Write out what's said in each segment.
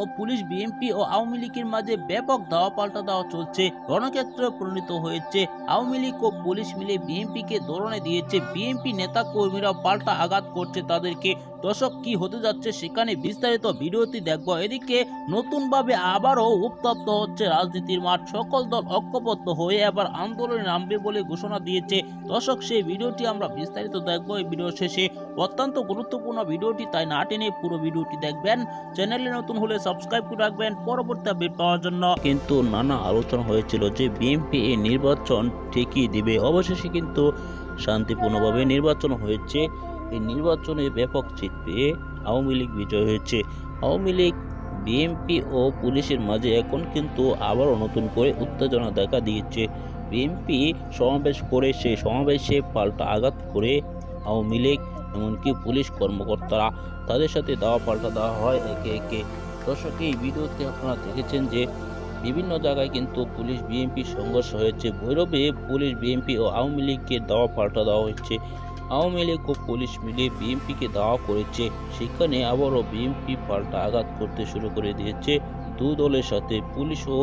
ও police BNP ও আওয়ামী লীগের মাঝে ব্যাপক দাওয়া পাল্টা দেওয়া চলছে, রণক্ষেত্রে পরিণত হয়েছে। আওয়ামী লীগ ও পুলিশ মিলে বিএনপিকে দৌড়নে দিয়েছে। বিএনপি নেতা কর্মীরা পাল্টা আঘাত করছে তাদেরকে। দর্শক, কি হতে যাচ্ছে সেখানে বিস্তারিত ভিডিওটি দেখব। এদিকে নতুনভাবে আবারও উত্তপ্ত হচ্ছে রাজনীতির মাঠ। সকল দল ঐক্যবদ্ধ হয়ে এবার আন্দোলনে নামবে বলে ঘোষণা দিয়েছে। দর্শক, সেই ভিডিওটি আমরা বিস্তারিত দেখব এই ভিডিও শেষে। অত্যন্ত গুরুত্বপূর্ণ ভিডিওটি, তাই না টেনে পুরো ভিডিওটি দেখবেন। চ্যানেলে নতুন হলে সাবস্ক্রাইব করে রাখবেন। পরবর্তী আপডেট পাওয়ার জন্য। কিন্তু নানা আলোচনা হয়েছিল যে বিএনপি এই নির্বাচন ঠিকই দিবে। অবশেষে কিন্তু শান্তিপূর্ণভাবে নির্বাচন হয়েছে। এই নির্বাচনে ব্যাপক জিত পেয়ে আওয়ামী লীগ বিজয় হয়েছে। আওয়ামী লীগ বিএনপি ও পুলিশের মাঝে এখন কিন্তু আবারও নতুন করে উত্তেজনা দেখা দিয়েছে। বিএনপি সমাবেশ করে সেই সমাবেশে পাল্টা আঘাত করে আওয়ামী লীগ, এমনকি পুলিশ কর্মকর্তারা, তাদের সাথে দাওয়া পাল্টা দেওয়া হয় একে একে। দর্শক, এই ভিডিওতে আপনারা দেখেছেন যে বিভিন্ন জায়গায় কিন্তু পুলিশ বিএনপি সংঘর্ষ হয়েছে। ভৈরবে পুলিশ বিএনপি ও আওয়ামী লীগকে দাওয়া পাল্টা দেওয়া হচ্ছে আওয়ামী লীগ ও পুলিশ মিলে বিএনপিকে দাওয়া করেছে। সেখানে আবারও বিএনপি পাল্টা আঘাত করতে শুরু করে দিয়েছে। দু দলের সাথে, পুলিশ ও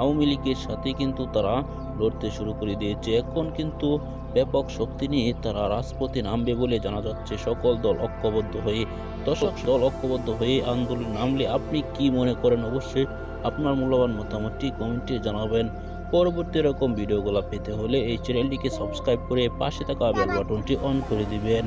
আওয়ামী লীগের সাথে কিন্তু তারা লড়তে শুরু করে দিয়েছে। এখন কিন্তু ব্যাপক শক্তি নিয়ে তারা রাজপথে নামবে বলে জানা যাচ্ছে। সকল দল ঐক্যবদ্ধ হয়ে দশক দল ঐক্যবদ্ধ হয়ে আন্দোলন নামলে আপনি কি মনে করেন? অবশ্যই আপনার মূল্যবান মতামতটি কমেন্টে জানাবেন। পরবর্তী এরকম ভিডিওগুলো পেতে হলে এই চ্যানেলটিকে সাবস্ক্রাইব করে পাশে থাকা বেল বাটনটি অন করে দিবেন।